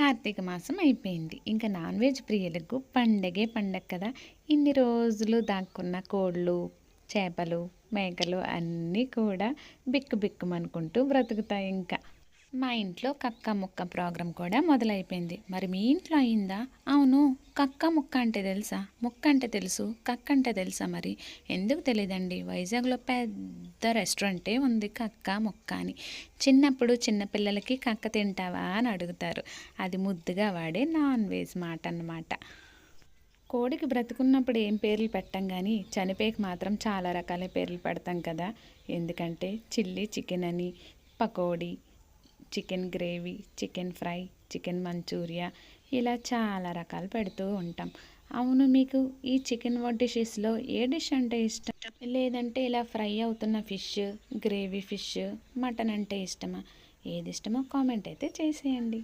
కార్తీక మాసం అయిపోయింది. ఇంకా నాన్ వెజ్ ప్రియులకు పండగే పండగ కదా. ఇన్ని రోజులు దాక్కున్న కోళ్ళు చేపలు మేకలు అన్నీ కూడా బిక్కు బిక్కుమనుకుంటూ బ్రతుకుతాయి ఇంకా. మా ఇంట్లో కక్క ముక్క ప్రోగ్రాం కూడా మొదలైపోయింది. మరి మీ ఇంట్లో అయిందా? అవును. కక్క ముక్క అంటే తెలుసా? ముక్క అంటే తెలుసు కక్క అంటే తెలుసా మరి? ఎందుకు తెలియదండి? వైజాగ్లో పెద్ద పెద్ద రెస్టారెంటే ఉంది కక్క మొక్క అని. చిన్నప్పుడు చిన్నపిల్లలకి కక్క తింటావా అని అడుగుతారు. అది ముద్దుగా వాడే నాన్ వెజ్ మాట అన్నమాట. కోడికి బ్రతుకున్నప్పుడు ఏం పేర్లు పెట్టం కానీ చనిపోయాక మాత్రం చాలా రకాల పేర్లు పెడతాం కదా. ఎందుకంటే చిల్లీ చికెన్ అని pakodi chicken gravy chicken fry chicken Manchuria ఇలా చాలా రకాలు పెడుతూ ఉంటాం. అవును మీకు ఈ చికెన్ డిషెస్లో ఏ డిష్ అంటే ఇష్టం? లేదంటే ఇలా ఫ్రై అవుతున్న ఫిష్ గ్రేవీ ఫిష్ మటన్ అంటే ఇష్టమా? ఏది ఇష్టమో కామెంట్ అయితే చేసేయండి.